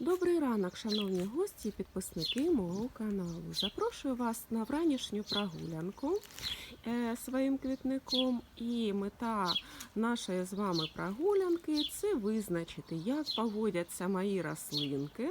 Добрий ранок, шановні гості і підписники мого каналу. Запрошую вас на вранішню прогулянку е, своїм квітником. І мета нашої з вами прогулянки це визначити, як поводяться мої рослинки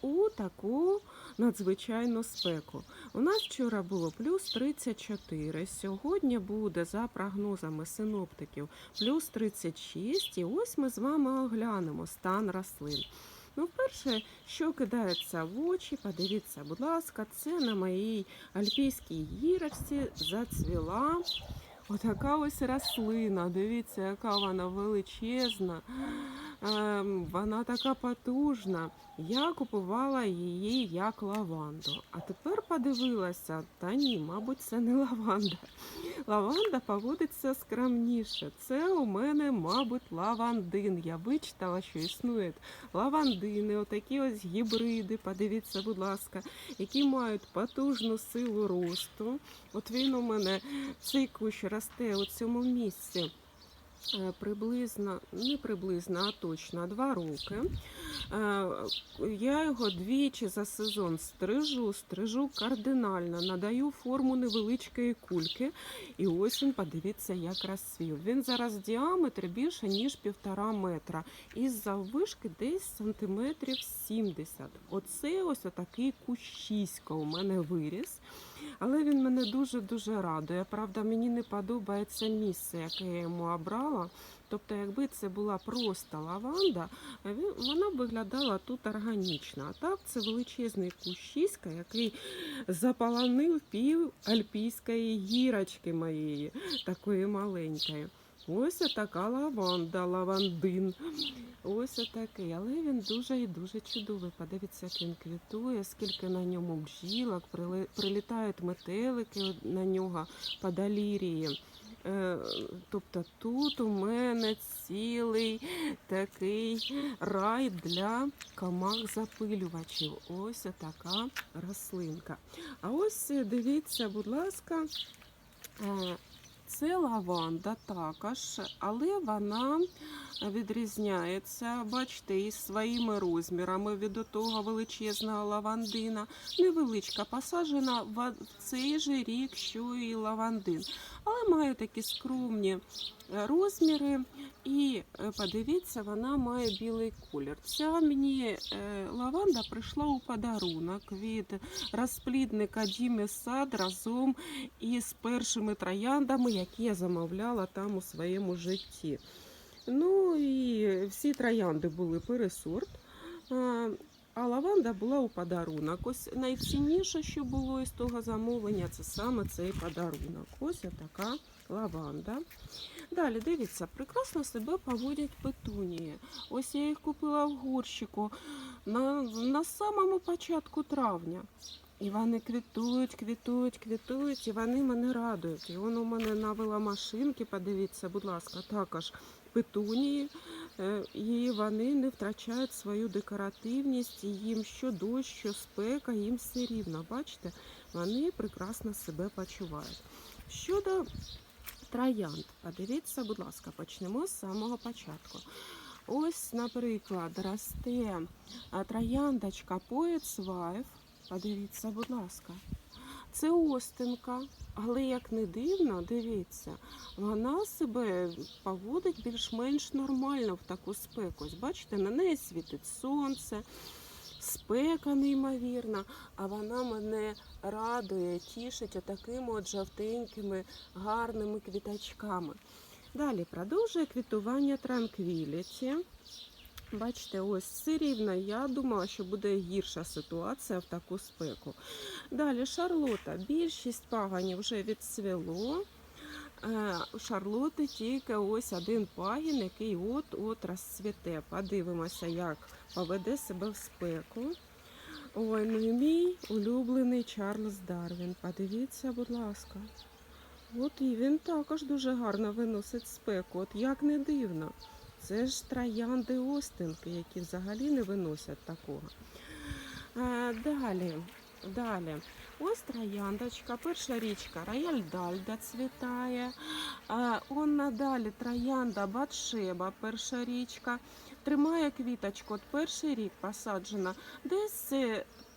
у таку надзвичайну спеку. У нас вчора було плюс 34, сьогодні буде за прогнозами синоптиків плюс 36. І ось ми з вами оглянемо стан рослин. Ну, перше, що кидається в очі, подивіться, будь ласка, це на моїй альпійській гірочці зацвіла отака ось рослина. Дивіться, яка вона величезна, вона така потужна. Я купувала її як лаванду. А тепер подивилася, та ні, мабуть, це не лаванда. Лаванда поводиться скромніше. Це у мене, мабуть, лавандин. Я вичитала, що існують лавандини, отакі ось гібриди, подивіться, будь ласка, які мають потужну силу росту. От він у мене цей кущ росте у цьому місці. Е, Приблизно, не приблизно, а точно два роки. Е, Я його двічі за сезон стрижу, стрижу кардинально, надаю форму невеличкої кульки. І ось він, подивіться, як розцвів. Він зараз в діаметрі більше, ніж півтора метра. І заввишки десь сантиметрів 70. Оце ось отакий кущисько у мене виріс. Але він мене дуже-дуже радує. Правда, мені не подобається місце, яке я йому обрала. Тобто, якби це була просто лаванда, вона б виглядала тут органічно. А так це величезний кущиська, який заполонив пів альпійської гірочки моєї, такої маленької. Ось така лаванда, лавандин. Ось отакий. Але він дуже і дуже чудовий. Подивіться, як він квітує, скільки на ньому бджілок, прилітають метелики на нього по далірії. Е, Тобто тут у мене цілий такий рай для комах запилювачів. Ось така рослинка. А ось е, дивіться, будь ласка, е, це лаванда також, але вона відрізняється, бачите, із своїми розмірами від того величезного лавандина. Невеличка, посаджена в цей же рік, що і лавандин. Але має такі скромні розміри. І е, подивіться, вона має білий колір. Ця мені е, лаванда прийшла у подарунок від розплідника Діми Сад разом із першими трояндами, які я замовляла там у своєму житті. Ну і всі троянди були пересорт. А лаванда була у подарунок. Ось найцінніше, що було із того замовлення, це саме цей подарунок. Ось така лаванда. Далі дивіться, прекрасно себе поводять петунії. Ось я їх купила в горщику на, на самому початку травня. І вони квітують, квітують, квітують, і вони мене радують. І он у мене на веломашинки, подивіться, будь ласка, також петунії. Е, І вони не втрачають свою декоративність, і їм що дощ, що спека, їм все рівно. Бачите, вони прекрасно себе почувають. Щодо троянд, подивіться, будь ласка, почнемо з самого початку. Ось, наприклад, росте трояндочка Поетсвайф. Подивіться, будь ласка. Це остинка, але як не дивно, дивіться, вона себе поводить більш-менш нормально в таку спеку. Бачите, на неї світить сонце, спека неймовірна, а вона мене радує, тішить отакими от жовтенькими, гарними квіточками. Далі продовжує квітування транквіліті. Бачите, ось все рівно. Я думала, що буде гірша ситуація в таку спеку. Далі шарлота. Більшість паганів вже відцвіло. Е, У шарлоти тільки ось один пагін, який от-от розцвіте. Подивимося, як поведе себе в спеку. Ой, ну мій улюблений Чарльз Дарвін. Подивіться, будь ласка. От і він також дуже гарно виносить спеку. От як не дивно. Це ж троянди остинки, які взагалі не виносять такого. Е, далі, далі. Ось трояндочка, перша річка Рояль Дальда цвітає. Он надалі троянда Батшеба, перша річка. тримає квіточку, от перший рік посаджена, десь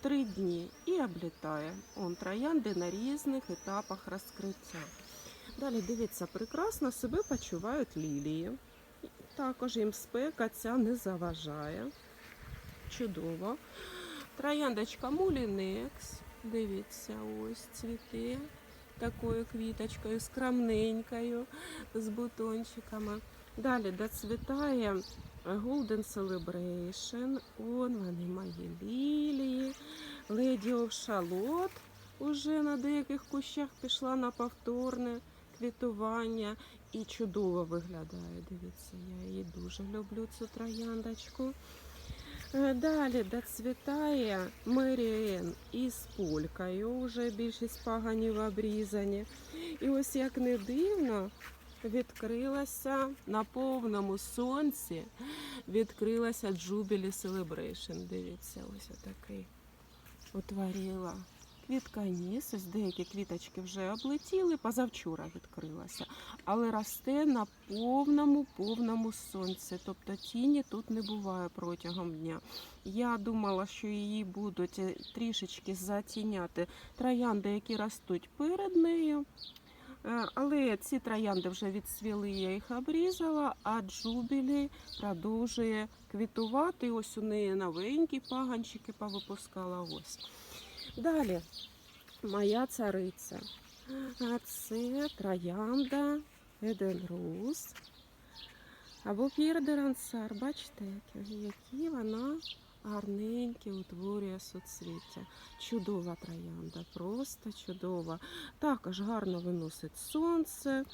три дні і облітає. Он троянди на різних етапах розкриття. Далі дивіться, прекрасно себе почувають лілії. Також їм спека ця не заважає. Чудово. Трояндочка Мулінекс. Дивіться, ось цвіте такою квіточкою, скромненькою, з бутончиками. Далі доцвітає Golden Celebration. Он вони мої лілії. Of Charlotte уже на деяких кущах пішла на повторне квітування і чудово виглядає. Дивіться, я її дуже люблю, цю трояндочку. Е, Далі доцвітає Меріен із полькою, вже більшість паганів обрізані. І ось як не дивно, відкрилася на повному сонці, відкрилася Джубілі Celebration. Дивіться, ось отакий утворила. Квітка ніс, ось деякі квіточки вже облетіли, позавчора відкрилася, але росте на повному повному сонці. Тобто тіні тут не буває протягом дня. Я думала, що її будуть е, трішечки затіняти троянди, які ростуть перед нею. Е, Але ці троянди вже відсвіли, я їх обрізала, а джубілі продовжує квітувати. Ось у неї новенькі паганчики повипускала ось. Далі моя цариця. А це троянда Еден Рус. Або П'єр де Рансар. Бачите, які, вона гарненькі утворює суцвіття. Чудова троянда, просто чудова. Також гарно виносить сонце,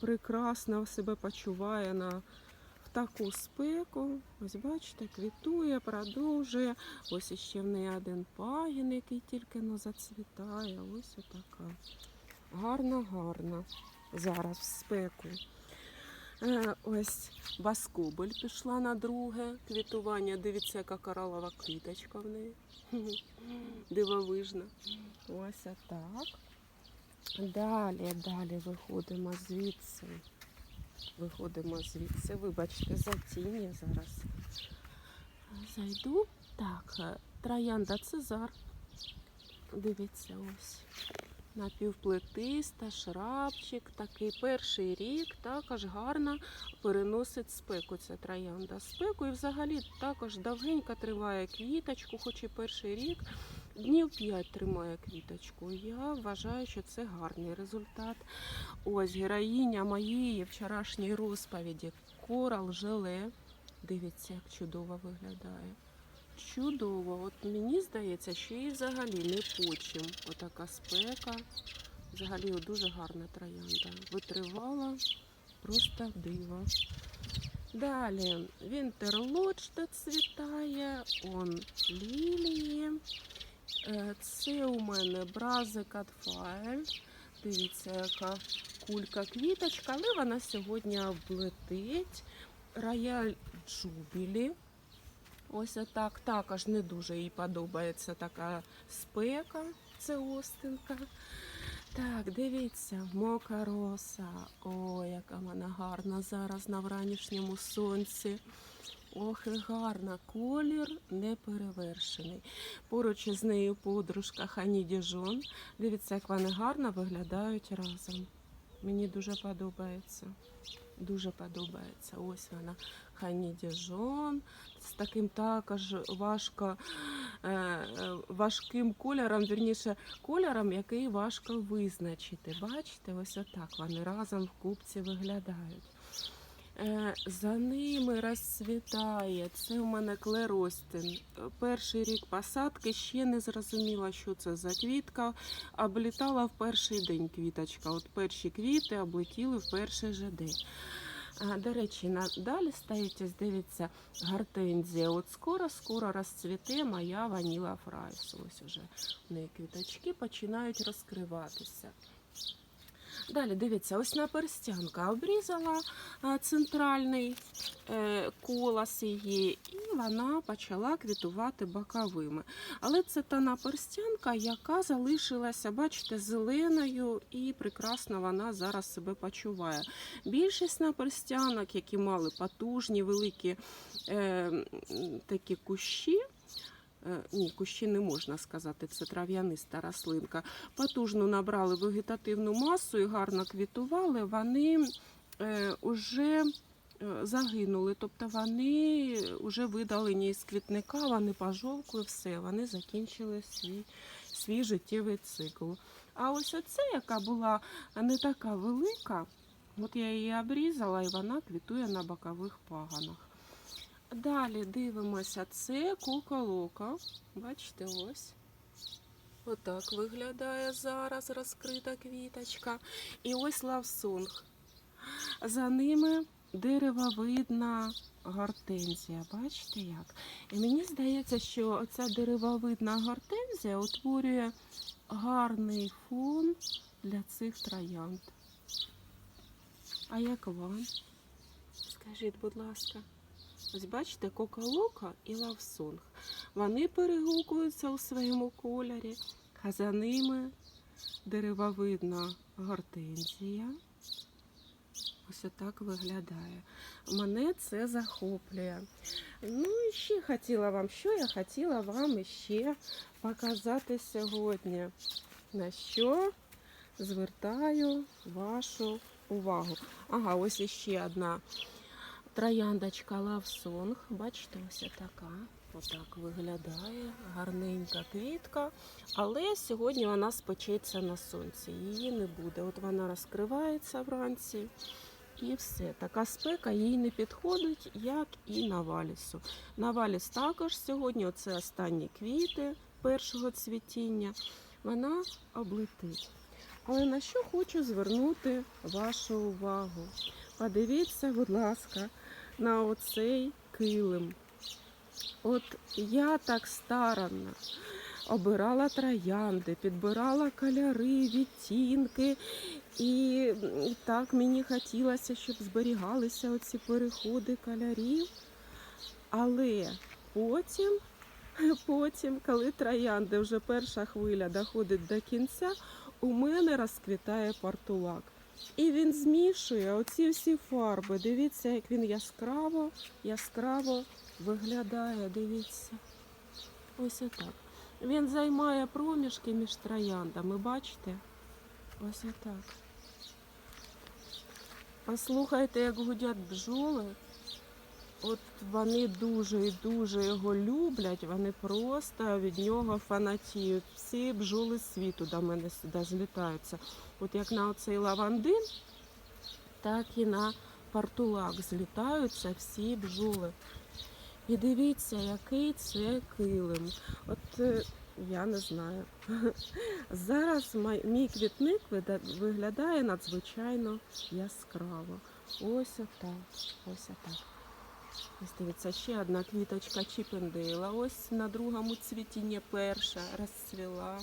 прекрасно себе почуває на таку спеку. Ось бачите, квітує, продовжує. Ось іще в неї один пагін, який тільки но зацвітає. Ось отака. Гарна, гарна. Зараз в спеку. Е, ось Баскобель пішла на друге квітування. Дивіться, яка коралова квіточка в неї. Дивовижна. Ось отак. Далі, далі виходимо звідси. Виходимо звідси. Вибачте, за тіні зараз. Зайду. Так, е, троянда Цезар. Дивіться, ось. Напівплетиста, шрабчик, такий перший рік також гарно переносить спеку ця троянда. Спеку і взагалі також довгенько триває квіточку, хоч і перший рік. Днів 5 тримає квіточку. Я вважаю, що це гарний результат. Ось героїня моєї вчорашньої розповіді Корал Желе. Дивіться, як чудово виглядає. Чудово. От мені здається, що її взагалі не почим. Отака спека. Взагалі дуже гарна троянда. Витривала, просто диво. Далі Вінтерлодж доцвітає, он лілії. Е, Це у мене брази Катфайль. Дивіться, яка кулька квіточка, але вона сьогодні облетить. Рояль Джубілі. Ось отак. Також не дуже їй подобається така спека. Це Остинка. Так, дивіться, мока роса. О, яка вона гарна зараз на вранішньому сонці. Ох, і гарна. Колір неперевершений. Поруч із нею подружка Хані Діжон. Дивіться, як вони гарно виглядають разом. Мені дуже подобається. Дуже подобається. Ось вона Хані Діжон. З таким також важко, е, е, важким кольором, вірніше, кольором, який важко визначити. Бачите, ось отак вони разом в купці виглядають. Е, За ними розцвітає. Це у мене клеростин. Перший рік посадки ще не зрозуміла, що це за квітка. Облітала в перший день квіточка. От перші квіти облетіли в перший же день. До речі, далі стоїть, ось дивіться, гортензія. От скоро-скоро розцвіте моя ваніла фрайс. Ось уже в неї квіточки починають розкриватися. Далі дивіться, ось наперстянка обрізала центральний е, колос її, і вона почала квітувати боковими. Але це та наперстянка, яка залишилася, бачите, зеленою, і прекрасно вона зараз себе почуває. Більшість наперстянок, які мали потужні, великі е, такі кущі. Е, Ні, кущі не можна сказати, це трав'яниста рослинка. Потужно набрали вегетативну масу і гарно квітували. Вони е, уже е, загинули, тобто вони вже видалені з квітника, вони пожовкли, все, вони закінчили свій, свій життєвий цикл. А ось оце, яка була не така велика, от я її обрізала і вона квітує на бокових паганах. Далі дивимося, це куколока. Бачите, ось. Отак виглядає зараз розкрита квіточка. І ось лавсунг. За ними деревовидна гортензія. Бачите як? І мені здається, що ця деревовидна гортензія утворює гарний фон для цих троянд. А як вам? Скажіть, будь ласка. Ось бачите, коколока і лавсонг. Вони перегукуються у своєму кольорі, а за ними деревовидна гортензія. Ось отак виглядає. Мене це захоплює. Ну і ще хотіла вам, що я хотіла вам ще показати сьогодні. На що звертаю вашу увагу. Ага, ось іще одна Трояндочка Song. Бачите, ось така. Отак виглядає. Гарненька квітка. Але сьогодні вона спечеться на сонці. Її не буде. От вона розкривається вранці. І все. Така спека їй не підходить, як і на валісу. На валіс також сьогодні, оце останні квіти першого цвітіння, вона облетить. Але на що хочу звернути вашу увагу? Подивіться, будь ласка, на оцей килим. От я так старанно обирала троянди, підбирала кольори, відтінки. І так мені хотілося, щоб зберігалися оці переходи кольорів. Але потім, потім, коли троянди вже перша хвиля доходить до кінця, у мене розквітає портулак. І він змішує оці всі фарби. Дивіться, як він яскраво, яскраво виглядає. Дивіться. Ось отак. Він займає проміжки між трояндами, бачите? Ось отак. Послухайте, як гудять бджоли. От вони дуже і дуже його люблять, вони просто від нього фанатіють. Всі бджоли світу до мене сюди злітаються. От як на оцей лавандин, так і на портулак злітаються всі бджоли. І дивіться, який це килим. От е, я не знаю. Зараз мій квітник виглядає надзвичайно яскраво. Ось отак. Ось отак. Ось дивіться, ще одна квіточка Чіпендейла. Ось на другому цвітінні перша розцвіла.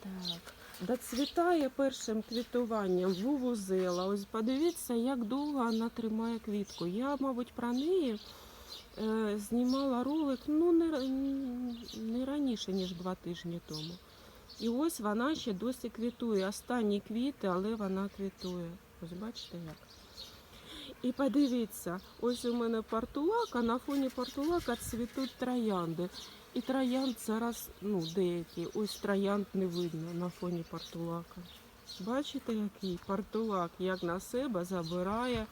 Так. Доцвітає першим квітуванням вувузела. Ось подивіться, як довго вона тримає квітку. Я, мабуть, про неї е, знімала ролик ну, не, не раніше, ніж два тижні тому. І ось вона ще досі квітує. Останні квіти, але вона квітує. Ось бачите як. І подивіться, ось у мене портулак, а на фоні портулака цвітуть троянди. І троянд зараз, ну, деякі, ось троянд не видно на фоні портулака. Бачите, який портулак, як на себе забирає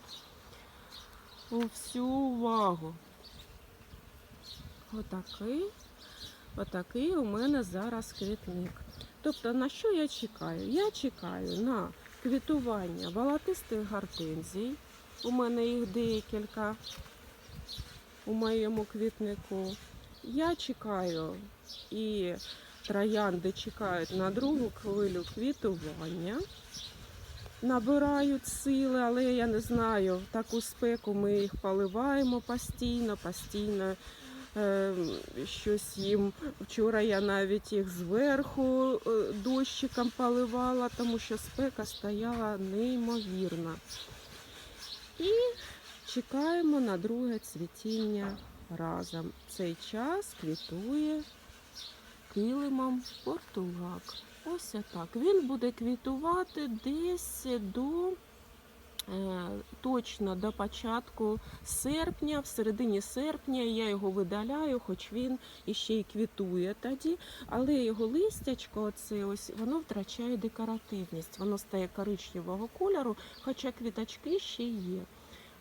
всю увагу. Отакий, отакий у мене зараз квітник. Тобто на що я чекаю? Я чекаю на квітування волотистих гортензій. У мене їх декілька у моєму квітнику. Я чекаю і троянди чекають на другу хвилю квітування. Набирають сили, але я не знаю, в таку спеку ми їх поливаємо постійно, постійно е, щось їм. Вчора я навіть їх зверху е, дощиком поливала, тому що спека стояла неймовірна. І чекаємо на друге цвітіння разом. Цей час квітує килимом портулак. Ось так. Він буде квітувати десь до точно до початку серпня, в середині серпня я його видаляю, хоч він іще й квітує тоді, але його листячко, оце ось, воно втрачає декоративність, воно стає коричневого кольору, хоча квіточки ще є.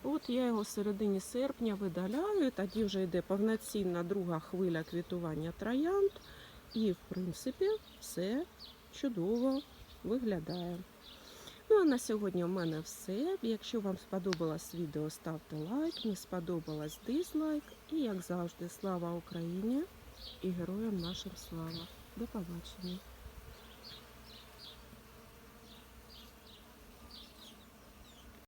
От я його в середині серпня видаляю, тоді вже йде повноцінна друга хвиля квітування троянд. І, в принципі, все чудово виглядає. Ну а на сьогодні у мене все. Якщо вам сподобалось відео, ставте лайк, не сподобалось дизлайк. І як завжди, слава Україні і героям нашим слава. До побачення.